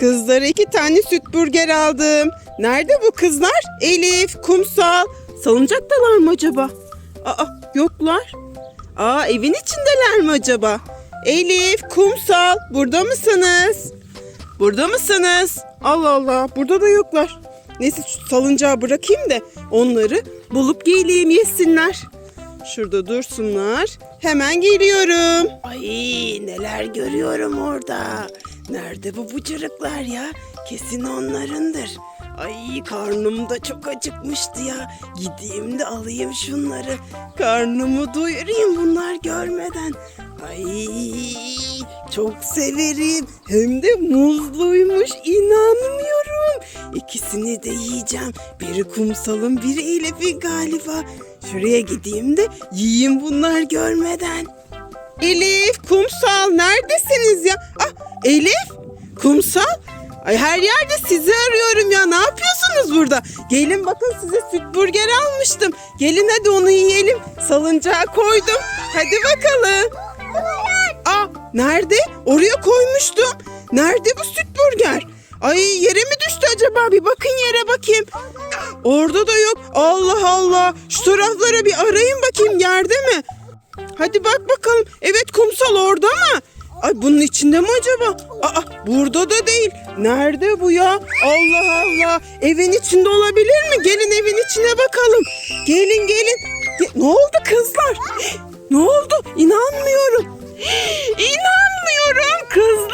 Kızlara iki tane süt burger aldım. Nerede bu kızlar? Elif, Kumsal. Salıncaktalar mı acaba? Aa yoklar. Aa evin içindeler mi acaba? Elif, Kumsal burada mısınız? Burada mısınız? Allah Allah burada da yoklar. Neyse şu salıncağı bırakayım da onları bulup geleyim yesinler. Şurada dursunlar. Hemen geliyorum. Ay neler görüyorum orada. Nerede bu bıcırıklar ya? Kesin onlarındır. Ay karnım da çok acıkmıştı ya. Gideyim de alayım şunları. Karnımı doyurayım bunlar görmeden. Ay çok severim. Hem de muzluymuş. İnanmıyorum. İkisini de yiyeceğim. Biri kumsalın biri Elif'in galiba. Şuraya gideyim de yiyeyim bunlar görmeden. Elif, kumsal neredesiniz ya? Ah Elif, kumsal. Ay her yerde sizi arıyorum ya. Ne yapıyorsunuz burada? Gelin bakın size süt burger almıştım. Gelin hadi onu yiyelim. Salıncağa koydum. Hadi bakalım. Aa nerede? Oraya koymuştum. Nerede bu süt burger? Ay yere mi düştü acaba? Bir bakın yere bakayım. Orada da yok. Allah Allah. Şu taraflara bir arayın bakayım yerde? Hadi bak bakalım. Evet kumsal orada mı? Ay bunun içinde mi acaba? Aa burada da değil. Nerede bu ya? Allah Allah. Evin içinde olabilir mi? Gelin evin içine bakalım. Gelin gelin. Ge- ne oldu kızlar? Ne oldu? İnanmıyorum. İnanmıyorum kızlar.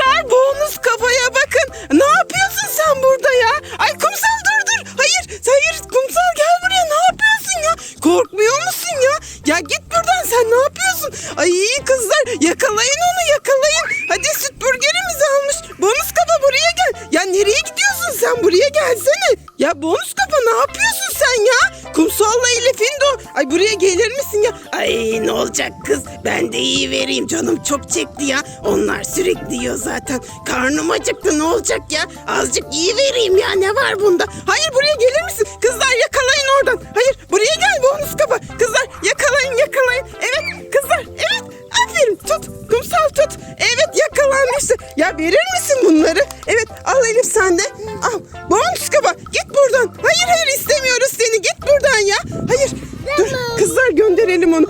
Olacak kız? Ben de iyi vereyim. Canım çok çekti ya. Onlar sürekli yiyor zaten. Karnım acıktı ne olacak ya? Azıcık iyi vereyim ya. Ne var bunda? Hayır buraya gelir misin? Kızlar yakalayın oradan. Hayır buraya gel bonus kafa. Kızlar yakalayın yakalayın. Evet kızlar evet. Aferin tut. Kumsal tut. Evet yakalanmıştı. Ya verir misin bunları? Evet al Elif sen de. Al. Bonus kafa git buradan. Hayır hayır istemiyoruz seni. Git buradan ya. Hayır. Dur kızlar gönderelim onu.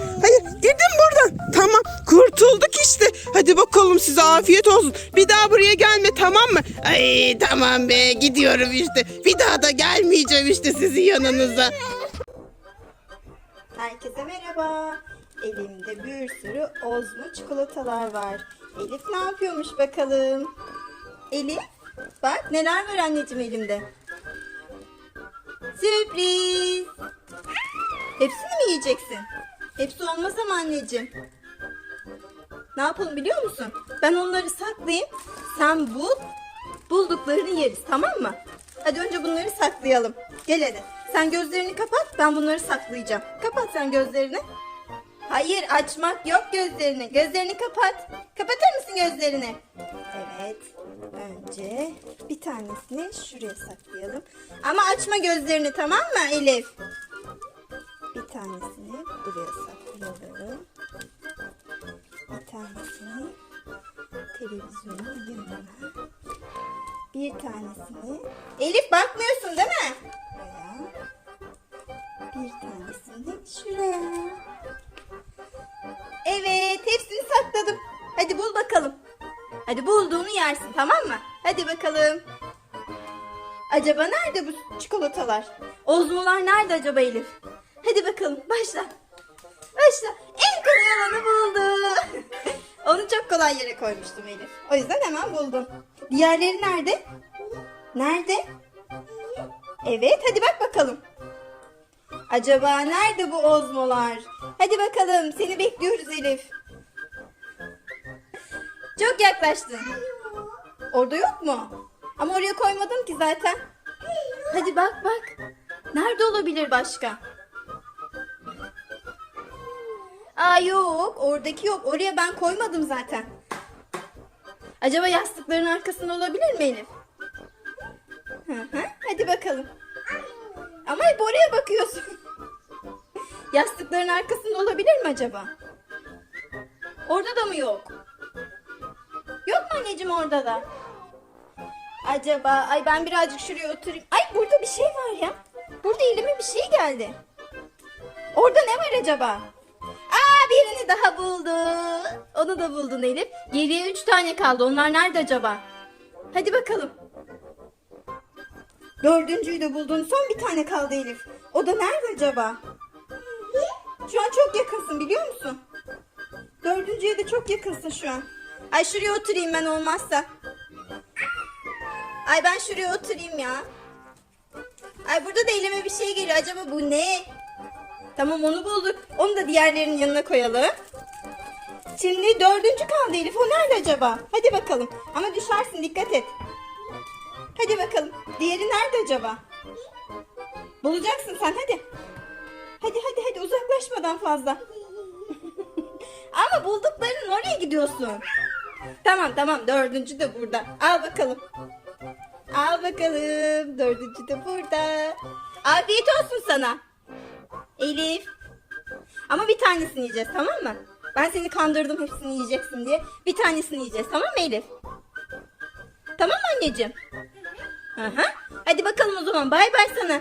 Olsun. Bir daha buraya gelme tamam mı? Ay tamam be gidiyorum işte. Bir daha da gelmeyeceğim işte sizin yanınıza. Herkese merhaba. Elimde bir sürü ozmo çikolatalar var. Elif ne yapıyormuş bakalım? Elif bak neler var anneciğim elimde. Sürpriz. Hepsini mi yiyeceksin? Hepsi olmaz ama anneciğim. Ne yapalım biliyor musun? Ben onları saklayayım. Sen bul. Bulduklarını yeriz tamam mı? Hadi önce bunları saklayalım. Gel hadi. Sen gözlerini kapat. Ben bunları saklayacağım. Kapat sen gözlerini. Hayır açmak yok gözlerini. Gözlerini kapat. Kapatır mısın gözlerini? Evet. Önce bir tanesini şuraya saklayalım. Ama açma gözlerini tamam mı Elif? Bir tanesini buraya saklayalım. Tanesini televizyonun yanına. Bir tanesini. Elif bakmıyorsun değil mi? Buraya. Bir tanesini şuraya. Evet, hepsini sakladım. Hadi bul bakalım. Hadi bulduğunu yersin, tamam mı? Hadi bakalım. Acaba nerede bu çikolatalar? Ozmolar nerede acaba Elif? Hadi bakalım, başla. Başla. En kolay olanı buldu. Kolay yere koymuştum Elif. O yüzden hemen buldum. Diğerleri nerede? Nerede? Evet, hadi bak bakalım. Acaba nerede bu ozmolar? Hadi bakalım seni bekliyoruz Elif. Çok yaklaştın. Orada yok mu? Ama oraya koymadım ki zaten. Hadi bak bak. Nerede olabilir başka? Aa yok oradaki yok. Oraya ben koymadım zaten. Acaba yastıkların arkasında olabilir mi Elif? Hı hı. Hadi bakalım. Ama hep oraya bakıyorsun. Yastıkların arkasında olabilir mi acaba? Orada da mı yok? Yok mu anneciğim orada da? acaba? Ay ben birazcık şuraya oturayım. Ay burada bir şey var ya. Burada elime bir şey geldi. Orada ne var acaba? Birini daha buldu. Onu da buldun Elif. Geriye üç tane kaldı. Onlar nerede acaba? Hadi bakalım. Dördüncüyü de buldun. Son bir tane kaldı Elif. O da nerede acaba? Şu an çok yakınsın biliyor musun? Dördüncüye de çok yakınsın şu an. Ay şuraya oturayım ben olmazsa. Ay ben şuraya oturayım ya. Ay burada da elime bir şey geliyor. Acaba bu ne? Tamam onu bulduk. Onu da diğerlerinin yanına koyalım. Şimdi dördüncü kaldı Elif. O nerede acaba? Hadi bakalım. Ama düşersin dikkat et. Hadi bakalım. Diğeri nerede acaba? Bulacaksın sen hadi. Hadi hadi hadi uzaklaşmadan fazla. Ama buldukların oraya gidiyorsun. Tamam tamam dördüncü de burada. Al bakalım. Al bakalım. Dördüncü de burada. Afiyet olsun sana. Elif. Ama bir tanesini yiyeceğiz tamam mı? Ben seni kandırdım hepsini yiyeceksin diye. Bir tanesini yiyeceğiz tamam mı Elif? Tamam anneciğim? Hı. Hadi bakalım o zaman bay bay sana.